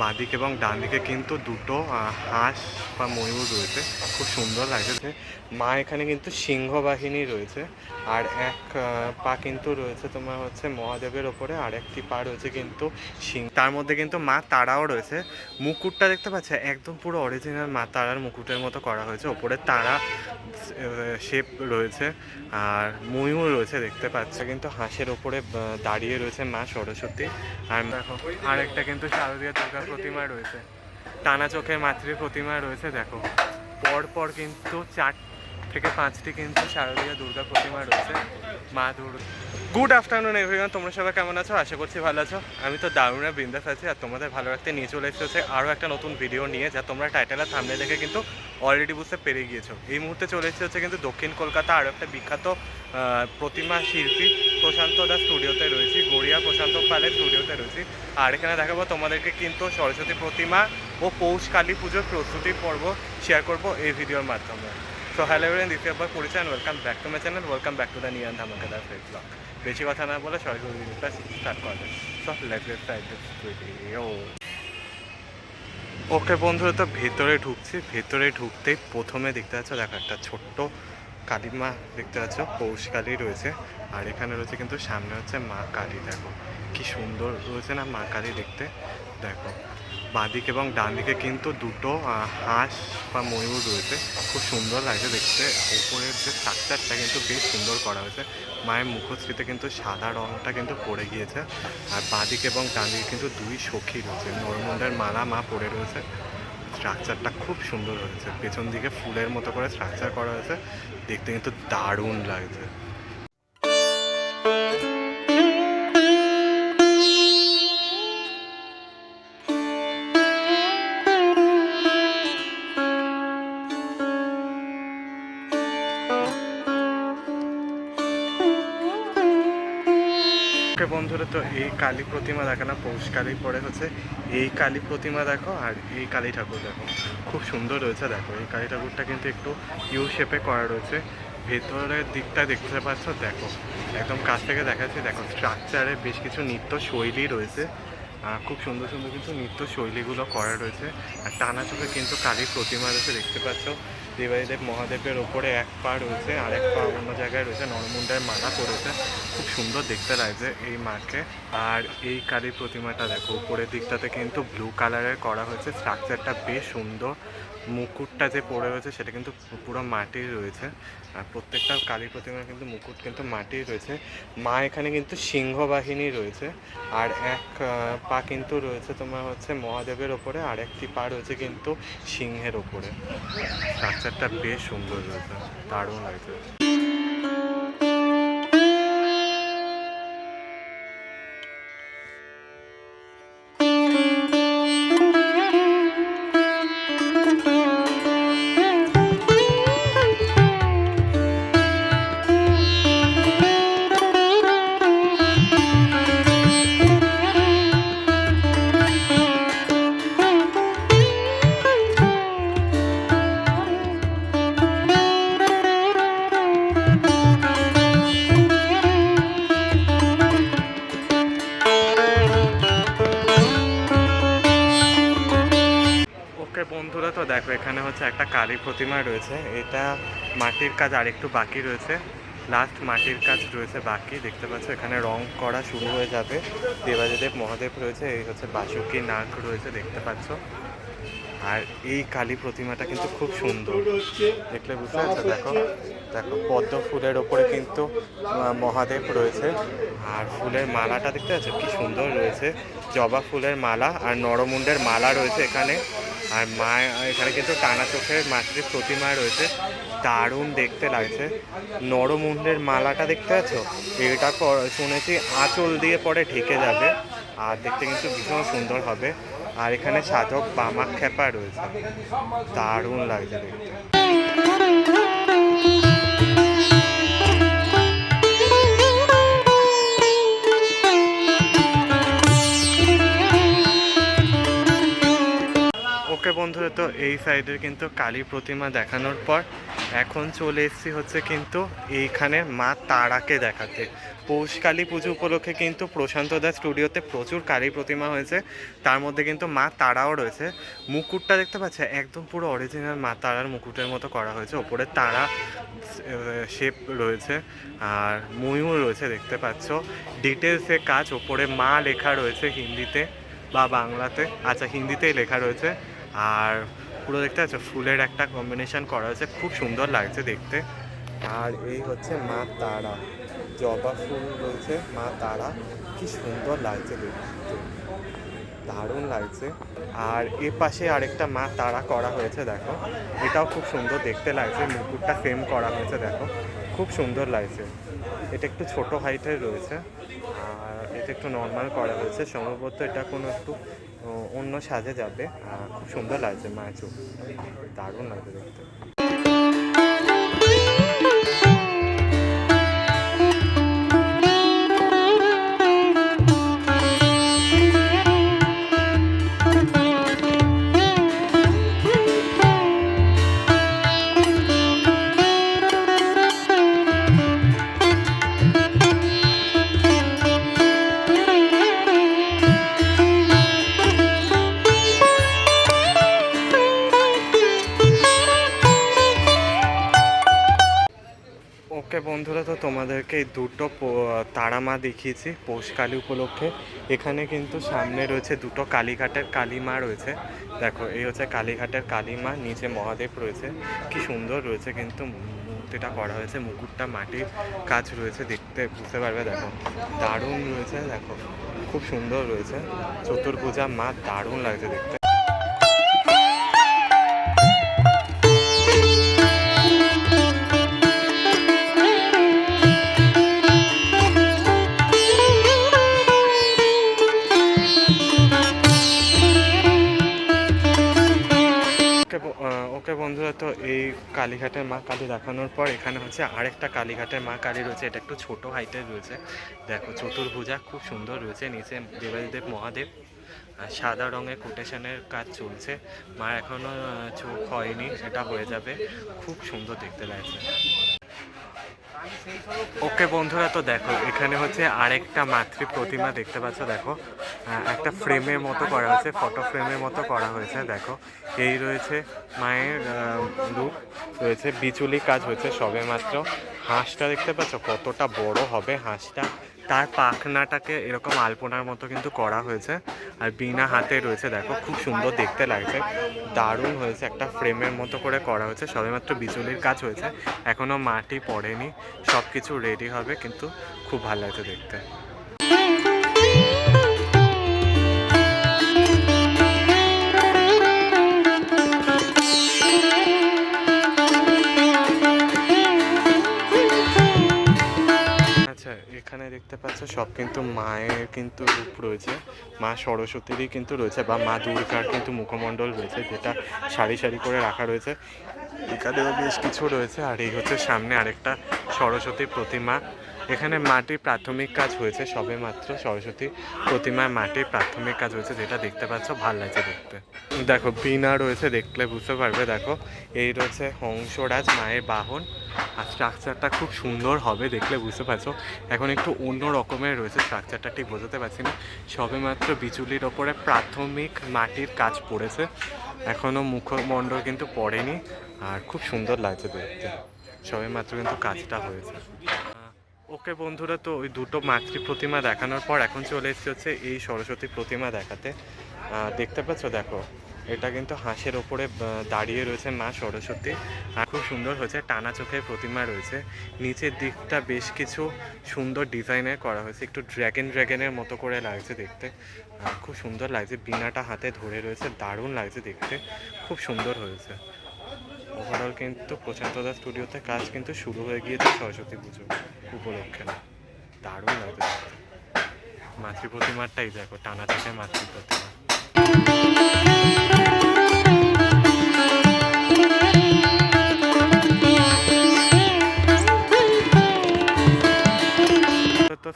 বাঁদিকে এবং ডান দিকে কিন্তু দুটো হাঁস বা ময়ূর রয়েছে। খুব সুন্দর লাগছে মা এখানে কিন্তু সিংহ বাহিনী রয়েছে। আর এক পা কিন্তু রয়েছে তোমার হচ্ছে মহাদেবের ওপরে, আর একটি পা রয়েছে কিন্তু সিং তার মধ্যে কিন্তু মা তারাও রয়েছে। মুকুটটা দেখতে পাচ্ছে? একদম পুরো অরিজিনাল মা তারার মুকুটের মতো করা হয়েছে। ওপরে তারা শেপ রয়েছে, আর ময়ূর রয়েছে দেখতে পাচ্ছে? কিন্তু হাঁসের ওপরে দাঁড়িয়ে রয়েছে মা সরস্বতী। আর দেখো, আরেকটা কিন্তু শারদীয় দুর্গা প্রতিমা রয়েছে। টানা চোখের মাতৃ প্রতিমা রয়েছে দেখো। পর পর কিন্তু চার থেকে পাঁচটি কিন্তু শারদীয় দুর্গা প্রতিমা রয়েছে। মা দুর্গা। গুড আফটারনুন এভরিওয়ান তোমরা সবাই কেমন আছো? আশা করছি ভালো আছো। আমি তো দারুণা বৃন্দাস আছি আর তোমাদের ভালো রাখতে নিয়ে চলে এসেছে আরও একটা নতুন ভিডিও নিয়ে, যা তোমরা টাইটেল আর দেখে কিন্তু অলরেডি বুঝতে পেরে গিয়েছো। এই মুহূর্তে চলে এসেছে কিন্তু দক্ষিণ কলকাতা আরও একটা বিখ্যাত প্রতিমা শিল্পী প্রশান্ত দাস স্টুডিওতে রয়েছি। গড়িয়া প্রশান্ত পালের স্টুডিওতে রয়েছি। আর এখানে দেখাবো তোমাদেরকে কিন্তু সরস্বতী প্রতিমা ও পৌষ কালী পুজোর প্রস্তুতি পর্ব শেয়ার করব এই ভিডিওর মাধ্যমে। So hello everyone this year পরিচয় welcome back to my channel welcome back to the নিয়ান ধামাকাদার ফেস ব্লগ বেশি কথা না বলে সরাসরি ভিডিওটা স্টার্ট করা যায় so let's get started video okay বন্ধুরা, তো ভেতরে ঢুকছি। ভেতরে ঢুকতেই প্রথমে দেখতে পাচ্ছ, দেখো একটা ছোট্ট কালীমা দেখতে পাচ্ছ, পৌষ কালী রয়েছে। আর এখানে রয়েছে কিন্তু সামনে হচ্ছে মা কালী, দেখো। কি সুন্দর রয়েছে না মা কালী দেখতে। দেখো। বাঁদিকে এবং ডান দিকে কিন্তু দুটো হাঁস বা ময়ূর রয়েছে। খুব সুন্দর লাগছে দেখতে। উপরের যে স্ট্রাকচারটা কিন্তু বেশ সুন্দর করা হয়েছে। মায়ের মুখশ্রীতে কিন্তু সাদা রঙটা কিন্তু পড়ে গিয়েছে। আর বাঁদিকে এবং ডান দিকে কিন্তু দুই সখী রয়েছে। নরমুন্ডের মালা মা পড়ে রয়েছে। স্ট্রাকচারটা খুব সুন্দর হয়েছে। পেছন দিকে ফুলের মতো করে স্ট্রাকচার করা হয়েছে। দেখতে কিন্তু দারুণ লাগছে। তো এই কালী প্রতিমা দেখো না পৌষ কালী পরে হচ্ছে। এই কালী প্রতিমা দেখো আর এই কালী ঠাকুর দেখো। খুব সুন্দর রয়েছে দেখো, এই কালী ঠাকুরটা কিন্তু একটু ইউ শেপে করা রয়েছে। ভেতরের দিকটা দেখতে পাচ্ছ, দেখো। একদম কাছ থেকে দেখাচ্ছি, দেখো স্ট্রাকচারে বেশ কিছু নৃত্য শৈলী রয়েছে। খুব সুন্দর সুন্দর কিন্তু নৃত্য শৈলীগুলো করা রয়েছে। আর টানা চোখে কিন্তু কালীর প্রতিমা রয়েছে, দেখতে পাচ্ছ। দেবাদিদেব মহাদেবের ওপরে এক পা রয়েছে আর এক পা অন্য জায়গায় রয়েছে নরমুন্ডায় মালা করেছে খুব সুন্দর দেখতে লাগছে এই মাকে। আর এই কালী প্রতিমাটা দেখো, উপরের দিকটাতে কিন্তু ব্লু কালারের করা হয়েছে। স্ট্রাকচারটা বেশ সুন্দর। মুকুটটা যে পড়ে রয়েছে, সেটা কিন্তু পুরো মাটির রয়েছে। আর প্রত্যেকটা কালী প্রতিমার কিন্তু মুকুট কিন্তু মাটির রয়েছে। মা এখানে কিন্তু সিংহ বাহিনী রয়েছে, আর এক পা কিন্তু রয়েছে তোমার হচ্ছে মহাদেবের ওপরে, আর একটি পা রয়েছে কিন্তু সিংহের ওপরে। স্ট্রাকচারটা বেশ সুন্দর রয়েছে, দারুণ লাগছে কালী প্রতিমা রয়েছে। এটা মাটির কাজ আরেকটু বাকি রয়েছে। লাস্ট মাটির কাজ রয়েছে বাকি। দেখতে পাচ্ছ, এখানে রং করা শুরু হয়ে যাবে। দেবাদিদেব মহাদেব রয়েছে, এই হচ্ছে বাসুকি নাক রয়েছে, দেখতে পাচ্ছ। আর এই কালী প্রতিমাটা কিন্তু খুব সুন্দর। দেখলে বুঝতে পারছ? দেখো দেখো, পদ্ম ফুলের ওপরে কিন্তু মহাদেব রয়েছে। আর ফুলের মালাটা দেখতে পাচ্ছ? কি সুন্দর রয়েছে। জবা ফুলের মালা আর নরমুন্ডের মালা রয়েছে এখানে। আর মা এখানে কিন্তু টানা চোখের মাটির প্রতিমা রয়েছে। দারুণ দেখতে লাগছে। নরমুন্ডের মালাটা দেখতে পাচ্ছ? এটা শুনেছি আঁচল দিয়ে পরে ঢেকে যাবে। আর দেখতে কিন্তু ভীষণ সুন্দর হবে। আর এখানে সাধক বামাক খেপা রয়েছে। দারুণ লাগছে দেখতে। ওকে বন্ধুরা, তো এই সাইডের কিন্তু কালী প্রতিমা দেখানোর পর এখন চলে এসেছি হচ্ছে কিন্তু এইখানে মা তারাকে দেখাতে। পৌষ কালী পুজো উপলক্ষে কিন্তু প্রশান্ত দাস স্টুডিওতে প্রচুর কালী প্রতিমা হয়েছে। তার মধ্যে কিন্তু মা তারাও রয়েছে। মুকুটটা দেখতে পাচ্ছে, একদম পুরো অরিজিনাল মা তারার মুকুটের মতো করা হয়েছে। ওপরে তারা শেপ রয়েছে আর ময়ূর রয়েছে, দেখতে পাচ্ছ। ডিটেলসে কাজ, ওপরে মা লেখা রয়েছে হিন্দিতে বা বাংলাতে। আচ্ছা হিন্দিতেই লেখা রয়েছে। আর পুরো দেখতে পাচ্ছ, ফুলের একটা কম্বিনেশন করা হয়েছে, খুব সুন্দর লাগছে দেখতে। আর এই হচ্ছে মা তারা, জবা ফুল রয়েছে মা তারা, কি সুন্দর লাগছে দেখতে। দারুণ লাগছে। আর এ পাশে আরেকটা মা তারা করা হয়েছে, দেখো। এটাও খুব সুন্দর দেখতে লাগছে, মুকুটটা ফ্রেম করা হয়েছে, দেখো। খুব সুন্দর লাগছে। এটা একটু ছোট হাইটের রয়েছে, আর এটা একটু নর্মাল করা হয়েছে। সম্ভবত এটা কোনো একটু অন্য সাজে যাবে। খুব সুন্দর লাগছে মায়ের চোখ দারুণ লাগছে দেখতে। দুটো তারা মা দেখিয়েছি পৌষকালী উপলক্ষে। এখানে কিন্তু সামনে রয়েছে দুটো কালীঘাটের কালী মা রয়েছে। দেখো, এই হচ্ছে কালীঘাটের কালী মা নিচে মহাদেব রয়েছে। কি সুন্দর রয়েছে কিন্তু মূর্তিটা করা হয়েছে, মুকুটটা মাটির কাজ রয়েছে দেখতে, বুঝতে পারবে, দেখো। দারুণ রয়েছে, দেখো। খুব সুন্দর রয়েছে। চতুর্ভুজা মা দারুণ লাগছে দেখতে। ওকে বন্ধুরা, তো এই কালীঘাটের মা কালী দেখানোর পর এখানে হচ্ছে আরেকটা কালীঘাটের মা কালী রয়েছে। এটা একটু ছোট হাইটের রয়েছে। দেখো, চতুর্ভুজা খুব সুন্দর রয়েছে। নিচে দেবাদিদেব মহাদেব। আর সাদা রঙের কোটেশনের কাজ চলছে। মা এখনও চোখ হয়নি, সেটা হয়ে যাবে। খুব সুন্দর দেখতে লাগছে। ওকে বন্ধুরা, তো দেখো, এখানে হচ্ছে আরেকটা মাতৃ প্রতিমা দেখতে পাচ্ছ, দেখো। একটা ফ্রেমের মতো করা হয়েছে ফটো ফ্রেমের মতো করা হয়েছে, দেখো। এই রয়েছে মায়ের লুক রয়েছে বিচুলি কাজ হয়েছে সবে মাত্র। হাঁসটা দেখতে পাচ্ছ, কতটা বড় হবে হাঁসটা। তার পাখনাটাকে এরকম আলপনার মতো কিন্তু করা হয়েছে আর বিনা হাতে রয়েছে, দেখো খুব সুন্দর দেখতে লাগছে। দারুণ হয়েছে, একটা ফ্রেমের মতো করে করা হয়েছে, সবেমাত্র বিজুলির কাজ হয়েছে। এখনও মাটি পড়েনি সব কিছু রেডি হবে, কিন্তু খুব ভালো লাগছে দেখতে। সব কিন্তু মায়ের কিন্তু রূপ রয়েছে। মা সরস্বতীরই কিন্তু রয়েছে বা মা দুর্গার কিন্তু মুখমণ্ডল রয়েছে যেটা সারি সারি করে রাখা রয়েছে। এখানেও বেশ কিছু রয়েছে আর এই হচ্ছে সামনে আরেকটা সরস্বতী প্রতিমা। এখানে মাটির প্রাথমিক কাজ হয়েছে সবে মাত্র সরস্বতী প্রতিমায় মাটির প্রাথমিক কাজ হয়েছে, যেটা দেখতে পাচ্ছ, ভালো লাগছে দেখতে। দেখো বিনা রয়েছে, দেখলে বুঝতে পারবে, দেখো, এই রয়েছে হংসরাজ মায়ের বাহন, আর স্ট্রাকচারটা খুব সুন্দর হবে দেখলে বুঝতে পারছ। এখন একটু অন্য রকমের রয়েছে স্ট্রাকচারটা ঠিক বোঝাতে পারছি না। সবেমাত্র বিচুলির ওপরে প্রাথমিক মাটির কাজ পড়েছে। এখনও মুখমণ্ডল কিন্তু পড়েনি, আর খুব সুন্দর লাগছে দেখতে। সবেমাত্র কিন্তু কাজটা হয়েছে। ওকে বন্ধুরা, তো ওই দুটো মাতৃ প্রতিমা দেখানোর পর এখন চলে এসেছে হচ্ছে এই সরস্বতী প্রতিমা দেখাতে। দেখতে পাচ্ছ, দেখো, এটা কিন্তু হাঁসের ওপরে দাঁড়িয়ে রয়েছে মা সরস্বতী। আর খুব সুন্দর হয়েছে, টানা চোখের প্রতিমা রয়েছে। নিচের দিকটা বেশ কিছু সুন্দর ডিজাইনের করা হয়েছে, একটু ড্র্যাগন ড্র্যাগনের মতো করে লাগছে দেখতে। খুব সুন্দর লাগছে, বিনাটা হাতে ধরে রয়েছে, দারুণ লাগছে দেখতে। খুব সুন্দর হয়েছে। ওভারঅল কিন্তু প্রশান্ত দাস স্টুডিওতে কাজ কিন্তু শুরু হয়ে গিয়েছে সরস্বতী পুজো উপলক্ষে। দারুণ লাগে মাতৃ প্রতিমাটাই দেখো, টানা চোখে মাতৃ প্রতিমা তো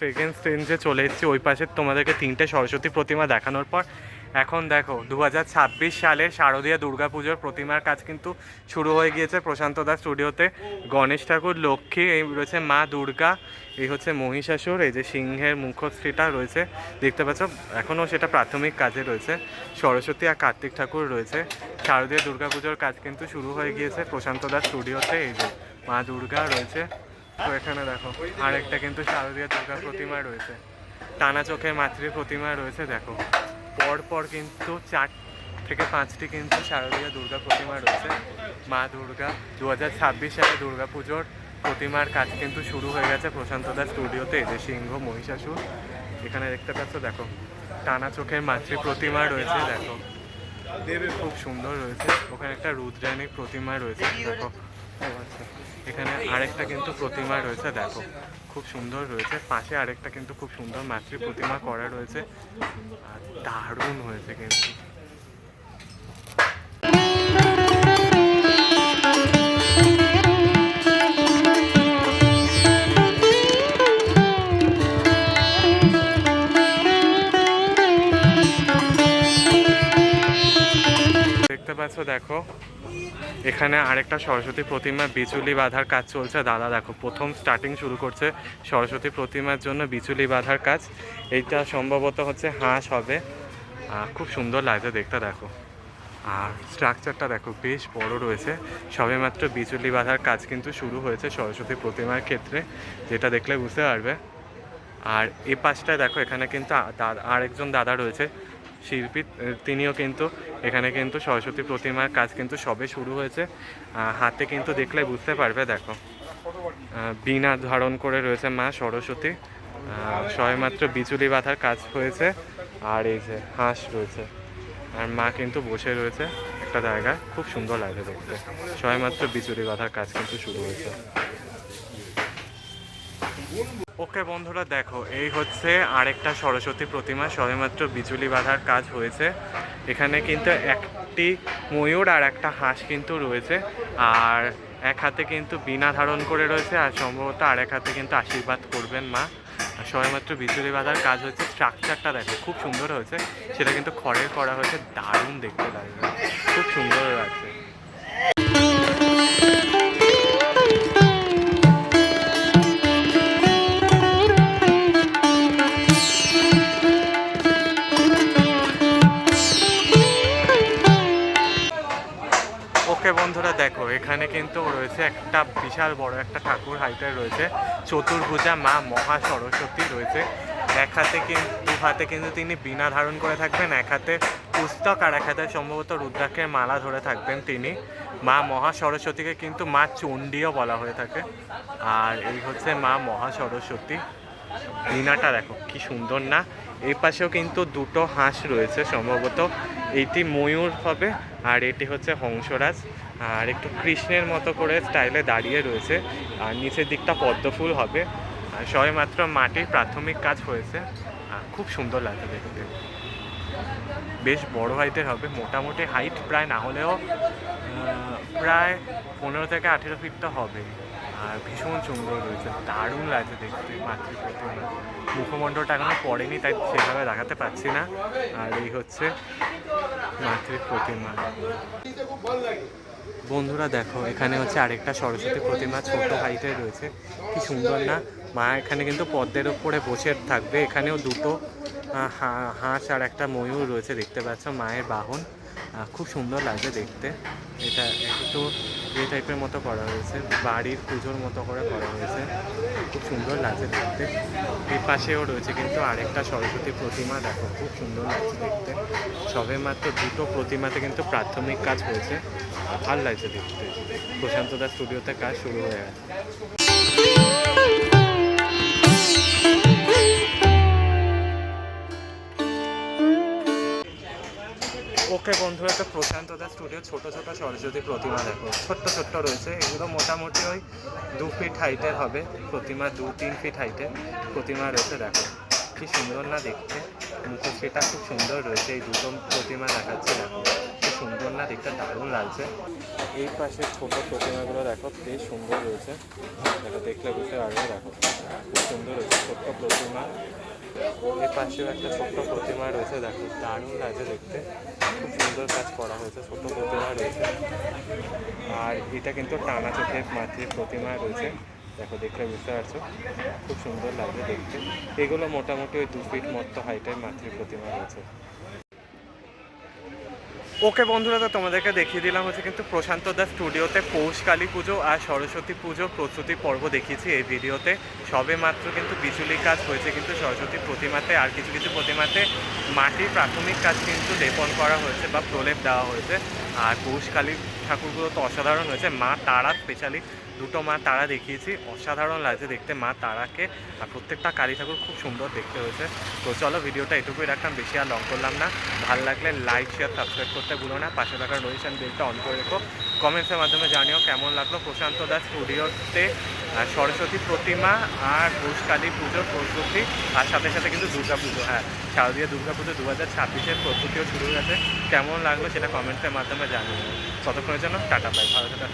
সেকেন্ড স্টেঞ্জে চলে এসেছি। ওই পাশে তোমাদেরকে তিনটে সরস্বতী প্রতিমা দেখানোর পর এখন দেখো দু হাজার ছাব্বিশ সালে শারদীয় দুর্গাপুজোর প্রতিমার কাজ কিন্তু শুরু হয়ে গিয়েছে প্রশান্ত দাস স্টুডিওতে। গণেশ ঠাকুর, লক্ষ্মী, এই রয়েছে মা দুর্গা, এই হচ্ছে মহিষাসুর, এই যে সিংহের মুখশ্রীটা রয়েছে। দেখতে পাচ্ছ, এখনও সেটা প্রাথমিক কাজে রয়েছে। সরস্বতী আর কার্তিক ঠাকুর রয়েছে। শারদীয় দুর্গাপুজোর কাজ কিন্তু শুরু হয়ে গিয়েছে প্রশান্ত দাস স্টুডিওতে, এই যে মা দুর্গা রয়েছে। তো এখানে দেখো, আরেকটা কিন্তু শারদীয় দুর্গা প্রতিমা রয়েছে। টানা চোখের মাতৃ প্রতিমা রয়েছে, দেখো। পর পর কিন্তু চার থেকে পাঁচটি কিন্তু শারদীয় দুর্গা প্রতিমা রয়েছে। মা দুর্গা দু হাজার ছাব্বিশ সালে দুর্গা পুজোর প্রতিমার কাজ কিন্তু শুরু হয়ে গেছে প্রশান্ত দাস স্টুডিওতে যে সিংহ মহিষাসুর। এখানে দেখতে পাচ্ছ, দেখো, টানা চোখের মাতৃ প্রতিমা রয়েছে, দেখো। খুব সুন্দর রয়েছে। ওখানে একটা রুদ্রাণী প্রতিমা রয়েছে, দেখো। আচ্ছা। এখানে আরেকটা কিন্তু প্রতিমা রয়েছে, দেখো। খুব সুন্দর রয়েছে। পাশে আরেকটা কিন্তু খুব সুন্দর মাতৃ প্রতিমা করা রয়েছে। আর দারুণ হয়েছে কিন্তু। দেখতে পাচ্ছ, দেখো এখানে আরেকটা সরস্বতী প্রতিমা বিচুলি বাঁধার কাজ চলছে। দাদা, দেখো, প্রথম স্টার্টিং শুরু করছে সরস্বতী প্রতিমার জন্য বিচুলি বাঁধার কাজ। এইটা সম্ভবত হচ্ছে হাঁস হবে। খুব সুন্দর লাগছে দেখতে, দেখো। আর স্ট্রাকচারটা দেখো, বেশ বড় রয়েছে। সবেমাত্র বিচুলি বাঁধার কাজ কিন্তু শুরু হয়েছে সরস্বতী প্রতিমার ক্ষেত্রে, যেটা দেখলে বুঝতে পারবে। আর এ পাশটায় দেখো, এখানে কিন্তু আরেকজন দাদা রয়েছে। শিল্পী তিনিও কিন্তু, এখানে কিন্তু সরস্বতী প্রতিমার কাজ কিন্তু সবে শুরু হয়েছে। হাতে কিন্তু দেখলে বুঝতে পারবে, দেখো। বীণা ধারণ করে রয়েছে মা সরস্বতী। সবেমাত্র বিচুলি বাঁধার কাজ হয়েছে, আর এই যে হাঁস রয়েছে। আর মা কিন্তু বসে রয়েছে একটা জায়গায়, খুব সুন্দর লাগে দেখতে। সবেমাত্র বিচুলি বাঁধার কাজ কিন্তু শুরু হয়েছে। ওকে বন্ধুরা, দেখো, এই হচ্ছে আরেকটা সরস্বতী প্রতিমা, সবেমাত্র বিজুলি বাঁধার কাজ হয়েছে। এখানে কিন্তু একটি ময়ূর আর একটা হাঁস কিন্তু রয়েছে, আর এক হাতে কিন্তু বিনা ধারণ করে রয়েছে, আর সম্ভবত আর এক হাতে কিন্তু আশীর্বাদ করবেন মা। আর সবেমাত্র বিজুলি বাঁধার কাজ হয়েছে স্ট্রাকচারটা দেখো, খুব সুন্দর হয়েছে। সেটা কিন্তু খড়ের করা হয়েছে, দারুণ দেখতে লাগবে খুব সুন্দর লাগছে। কিন্তু রয়েছে একটা বিশাল বড় একটা ঠাকুর হাইটের রয়েছে। চতুর্ভুজা মা মহা সরস্বতী রয়েছে। এক হাতে কিন্তু হাতে কিন্তু তিনি বীণা ধারণ করে থাকবেন, এক হাতে পুস্তক আর এক হাতে সম্ভবত রুদ্রাক্ষের মালা ধরে থাকবেন তিনি। মা মহা সরস্বতীকে কিন্তু মা চণ্ডীও বলা হয়ে থাকে। আর এই হচ্ছে মা মহা সরস্বতী। বীণাটা দেখো, কি সুন্দর না? এই পাশেও কিন্তু দুটো হাঁস রয়েছে সম্ভবত। এইটি ময়ূর হবে, আর এটি হচ্ছে হংসরাজ। আর একটু কৃষ্ণের মতো করে স্টাইলে দাঁড়িয়ে রয়েছে। আর নিচের দিকটা পদ্মফুল হবে। আর সবেমাত্র মাটির প্রাথমিক কাজ হয়েছে। আর খুব সুন্দর লাগে দেখতে। বেশ বড় হাইটের হবে। মোটামুটি হাইট প্রায় না হলেও প্রায় পনেরো থেকে আঠেরো ফিট তো হবে আর ভীষণ সুন্দর রয়েছে। দারুণ লাগছে দেখতে মাতৃ প্রতিমা মুখমণ্ডলটা এখনও পড়েনি, তাই সেভাবে দেখাতে পাচ্ছি না। আর এই হচ্ছে মাতৃ প্রতিমা বন্ধুরা দেখো, এখানে হচ্ছে আরেকটা সরস্বতী প্রতিমা ছোট হাইটের রয়েছে। কি সুন্দর না? মা এখানে কিন্তু পদ্মের ওপরে বসে থাকবে। এখানেও দুটো হাঁস আর একটা ময়ূর রয়েছে, দেখতে পাচ্ছ, মায়ের বাহন। খুব সুন্দর লাগছে দেখতে। এটা একটু এই টাইপের মতো করা হয়েছে, বাড়ির পুজোর মতো করে করা হয়েছে। খুব সুন্দর লাগছে দেখতে। এই পাশেও রয়েছে কিন্তু আরেকটা সরস্বতী প্রতিমা, দেখো, খুব সুন্দর লাগছে দেখতে। সবে মাত্র দুটো প্রতিমাতে কিন্তু প্রাথমিক কাজ হয়েছে। ভালো লাগছে দেখতে। প্রশান্ত দাস স্টুডিওতে কাজ শুরু হয়ে গেছে। ওকে বন্ধু, একটা প্রশান্ত দাস স্টুডিও ছোট ছোট সরস্বতী প্রতিমা দেখো। ছোট্ট ছোট্ট রয়েছে, এগুলো মোটামুটি ওই দু ফিট হাইটের হবে। প্রতিমা দু, তিন ফিট হাইটের প্রতিমা রয়েছে, দেখো। কি সুন্দর না দেখতে? মুখশ্রীটা খুব সুন্দর রয়েছে, এই দুটো প্রতিমা দেখাচ্ছে, দেখো। কি সুন্দর না দেখতে, দারুণ লাগছে। এই পাশে ছোট প্রতিমাগুলো দেখো, বেশ সুন্দর রয়েছে। দেখো দেখলে বুঝতে পারবে, দেখো। খুব সুন্দর রয়েছে, ছোট্ট প্রতিমা। এর পাশেও একটা ছোট্ট প্রতিমা রয়েছে, দেখো, দারুণ লাগছে দেখতে। খুব সুন্দর কাজ করা হয়েছে, ছোট্ট প্রতিমা রয়েছে। আর এটা কিন্তু টানা চোখের মাতৃ প্রতিমা রয়েছে। দেখো, দেখলে বুঝতে পারছ। খুব সুন্দর লাগছে দেখতে। এগুলো মোটামুটি ওই দু ফিট মতো হাইটের মাতৃ প্রতিমা রয়েছে। ওকে বন্ধুরা, তো তোমাদেরকে দেখিয়ে দিলাম হচ্ছে কিন্তু প্রশান্ত দাস স্টুডিওতে পৌষ কালী পুজো আর সরস্বতী পুজো প্রস্তুতি পর্ব দেখিয়েছি এই ভিডিওতে। সবে মাত্র কিন্তু বিচুলি কাজ হয়েছে কিন্তু সরস্বতী প্রতিমাতে আর কিছু কিছু প্রতিমাতে মাটির প্রাথমিক কাজ কিন্তু লেপন করা হয়েছে বা প্রলেপ দেওয়া হয়েছে। আর পৌষ কালী ঠাকুরগুলো তো অসাধারণ হয়েছে। মা তারা স্পেশালি দুটো মা তারা দেখিয়েছি। অসাধারণ লাগছে দেখতে মা তারাকে। আর প্রত্যেকটা কালী ঠাকুর খুব সুন্দর দেখতে হয়েছে। তো চলো ভিডিওটা এটুকুই রাখলাম, বেশি আর লং করলাম না। ভালো লাগলে লাইক শেয়ার সাবস্ক্রাইব করতে ভুলো না। পাশে থাকা নোটিফিকেশন বেলটা অন করে রেখো। কমেন্টসের মাধ্যমে জানিও কেমন লাগল। প্রশান্ত দাস স্টুডিওতে সরস্বতী প্রতিমা আর ঘোষ পুজো পুজোর প্রস্তুতি আর সাথে সাথে কিন্তু দুর্গা পুজো হ্যাঁ শারদীয় দুর্গা পুজো দু হাজার ছাব্বিশের প্রস্তুতিও শুরু হয়ে গেছে। কেমন লাগল সেটা কমেন্টসের মাধ্যমে জানিও। ততক্ষণের জন্য টাটা পাই ভালো থাকা